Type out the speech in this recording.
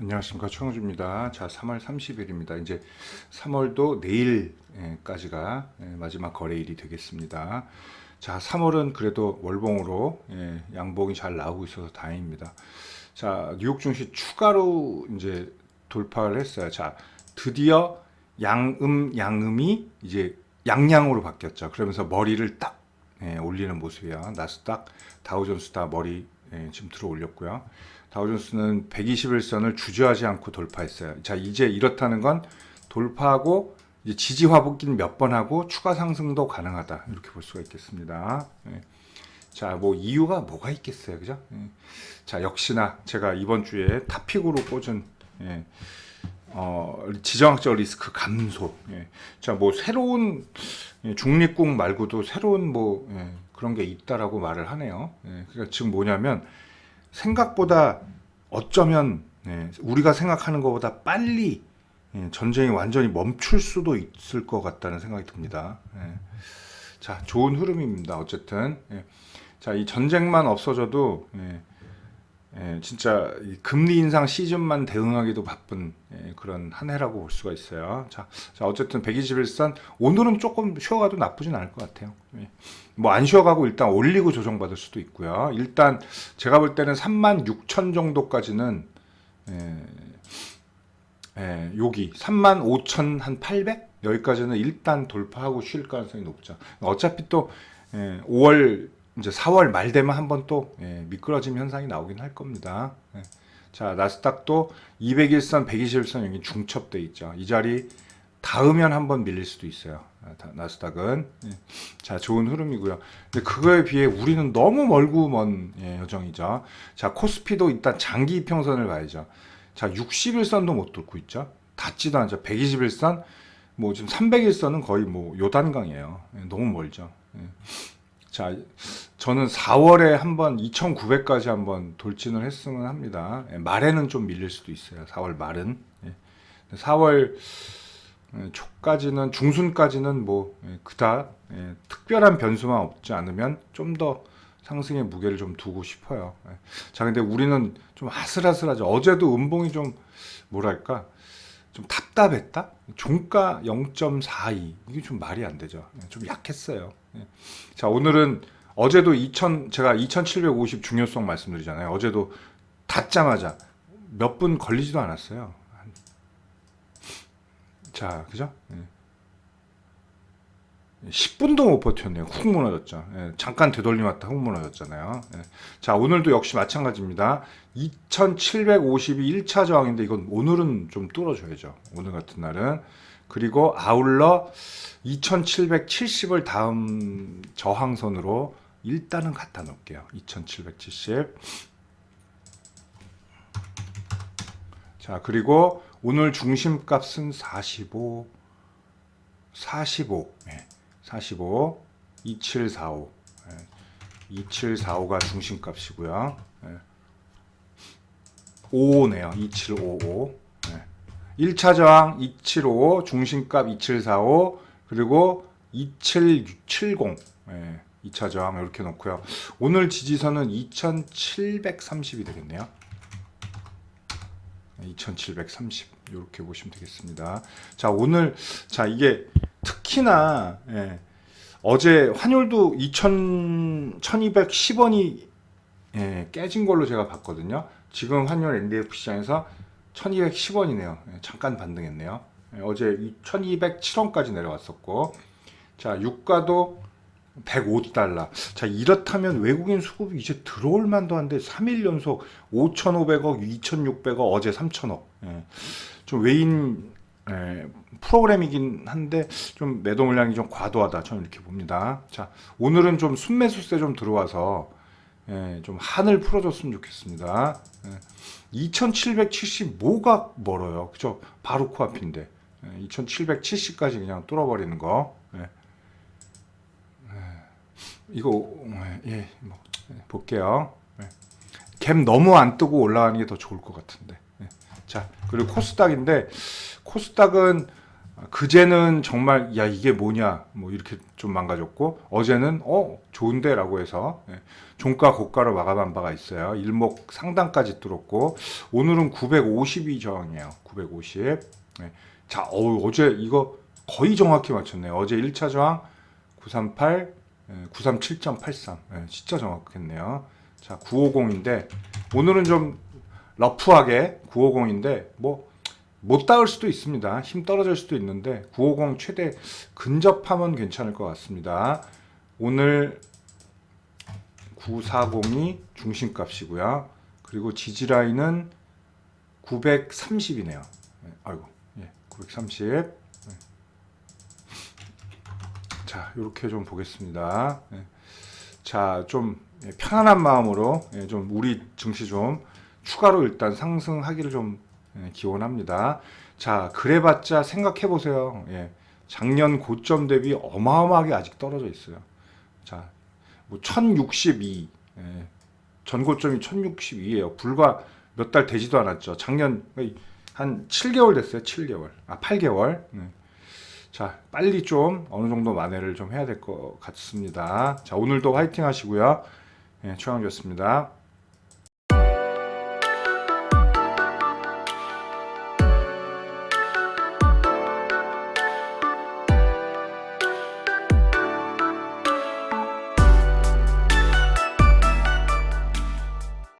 안녕하십니까 최영주입니다. 자, 3월 30일입니다. 이제 3월도 내일까지가 예, 마지막 거래일이 되겠습니다. 자, 3월은 그래도 월봉으로 예, 양봉이 잘 나오고 있어서 다행입니다. 자, 뉴욕 증시 추가로 이제 돌파를 했어요. 자, 드디어 양음 양음이 이제 양양으로 바뀌었죠. 그러면서 머리를 딱 예, 올리는 모습이야. 나스닥, 다우존스 다 머리 예, 지금 들어 올렸고요. 다우존스는 121선을 주저하지 않고 돌파했어요. 자, 이제 이렇다는 건 돌파하고 이제 지지 화복기는 몇 번 하고 추가 상승도 가능하다. 이렇게 볼 수가 있겠습니다. 예. 자, 뭐 이유가 뭐가 있겠어요. 그죠? 예. 자, 역시나 제가 이번 주에 탑픽으로 꽂은 예. 어, 지정학적 리스크 감소. 예. 자, 뭐 새로운 예, 중립국 말고도 새로운 뭐 예, 그런 게 있다라고 말을 하네요. 예, 그러니까 지금 뭐냐면 생각보다 어쩌면 예, 우리가 생각하는 것보다 빨리 예, 전쟁이 완전히 멈출 수도 있을 것 같다는 생각이 듭니다. 예. 자, 좋은 흐름입니다. 어쨌든 예. 자, 이 전쟁만 없어져도 예, 예, 진짜 이 금리 인상 시즌만 대응하기도 바쁜 예, 그런 한 해라고 볼 수가 있어요. 자, 자 어쨌든 121선 오늘은 조금 쉬어가도 나쁘진 않을 것 같아요. 예. 뭐안 쉬어가고 일단 올리고 조정받을 수도 있고요. 일단 제가 볼 때는 3만 6천 정도까지는 예, 예, 여기 3만 5천 한 800? 여기까지는 일단 돌파하고 쉴 가능성이 높죠. 어차피 또 예, 5월 이제 4월 말 되면 한번 또 예, 미끄러짐 현상이 나오긴 할 겁니다. 예. 자 나스닥도 201선, 121선 여기 중첩돼 있죠. 이 자리 닿으면 한번 밀릴 수도 있어요. 아, 다- 나스닥은 예. 자 좋은 흐름이고요. 근데 그거에 비해 우리는 너무 멀고 먼 예, 여정이죠. 자 코스피도 일단 장기 이평선을 봐야죠. 자 61선도 못 뚫고 있죠. 닿지도 않죠. 121선 뭐 지금 301선은 거의 뭐 요단강이에요. 예, 너무 멀죠. 예. 자, 저는 4월에 한번 2,900까지 한번 돌진을 했으면 합니다. 예, 말에는 좀 밀릴 수도 있어요. 4월 말은. 예. 4월 예, 초까지는 중순까지는 뭐 예, 예, 특별한 변수만 없지 않으면 좀 더 상승의 무게를 좀 두고 싶어요. 예. 자, 근데 우리는 좀 아슬아슬하죠. 어제도 음봉이 좀 뭐랄까 좀 답답했다. 종가 0.42 이게 좀 말이 안 되죠. 예, 좀 약했어요. 예. 자, 오늘은 어제도 2000 제가 2750 중요성 말씀드리잖아요. 어제도 닫자마자 몇 분 걸리지도 않았어요. 한- 자, 그죠? 예. 10분도 못 버텼네요. 훅 무너졌죠. 예, 잠깐 되돌림 왔다 훅 무너졌잖아요. 예. 자, 오늘도 역시 마찬가지입니다. 2750이 1차 저항인데 이건 오늘은 좀 뚫어줘야죠. 오늘 같은 날은. 그리고 아울러 2770을 다음 저항선으로 일단은 갖다 놓을게요. 2770. 자, 그리고 오늘 중심값은 45, 45, 예, 45, 2745, 예, 2745가 중심값이고요. 예. 55네요. 2755. 예. 1차 저항 2755, 중심값 2745, 그리고 2770. 예. 2차 저항 이렇게 놓고요. 오늘 지지선은 2730이 되겠네요. 2730 이렇게 보시면 되겠습니다. 자 오늘 자 이게 특히나 예, 어제 환율도 2000 1210원이 예, 깨진 걸로 제가 봤거든요. 지금 환율 NDF 시장에서 1210원이네요. 예, 잠깐 반등했네요. 예, 어제 1207원까지 내려왔었고 자 유가도 105달러. 자, 이렇다면 외국인 수급이 이제 들어올 만도 한데 3일 연속 5,500억, 2,600억, 어제 3,000억. 예. 좀 외인 예, 프로그램이긴 한데 좀 매도 물량이 좀 과도하다. 저는 이렇게 봅니다. 자, 오늘은 좀 순매수세 좀 들어와서 예, 좀 한을 풀어줬으면 좋겠습니다. 예. 2,770 뭐가 멀어요. 그죠? 바로 코앞인데. 예, 2,770까지 그냥 뚫어버리는 거. 예. 이거 예, 뭐 예, 볼게요. 예. 갭 너무 안 뜨고 올라가는 게 더 좋을 것 같은데. 예. 자 그리고 코스닥인데 코스닥은 아, 그제는 정말 야 이게 뭐냐 뭐 이렇게 좀 망가졌고 어제는 어 좋은데라고 해서 예, 종가 고가로 마감한 바가 있어요. 일목 상단까지 뚫었고 오늘은 952 저항이에요. 950. 예. 자, 어우, 어제 이거 거의 정확히 맞췄네요. 어제 1차 저항 938, 예, 937.83. 예, 진짜 정확했네요. 자, 950인데 오늘은 좀 러프하게 950인데 뭐 못 닿을 수도 있습니다. 힘 떨어질 수도 있는데 950 최대 근접하면 괜찮을 것 같습니다. 오늘 940이 중심값이고요. 그리고 지지 라인은 930이네요. 아이고, 예, 930. 네. 자, 이렇게 좀 보겠습니다. 예. 자, 좀 예, 편안한 마음으로 예, 좀 우리 증시 좀 추가로 일단 상승하기를 좀 예, 기원합니다. 자, 그래봤자 생각해 보세요. 예, 작년 고점 대비 어마어마하게 아직 떨어져 있어요. 자, 뭐 1062, 예, 전고점이 1062예요. 불과 몇 달 되지도 않았죠. 작년 한 7개월 됐어요. 7개월. 아, 8개월. 네. 자, 빨리 좀 어느 정도 만회를 좀 해야 될 것 같습니다. 자, 오늘도 화이팅 하시고요. 예, 최강주였습니다.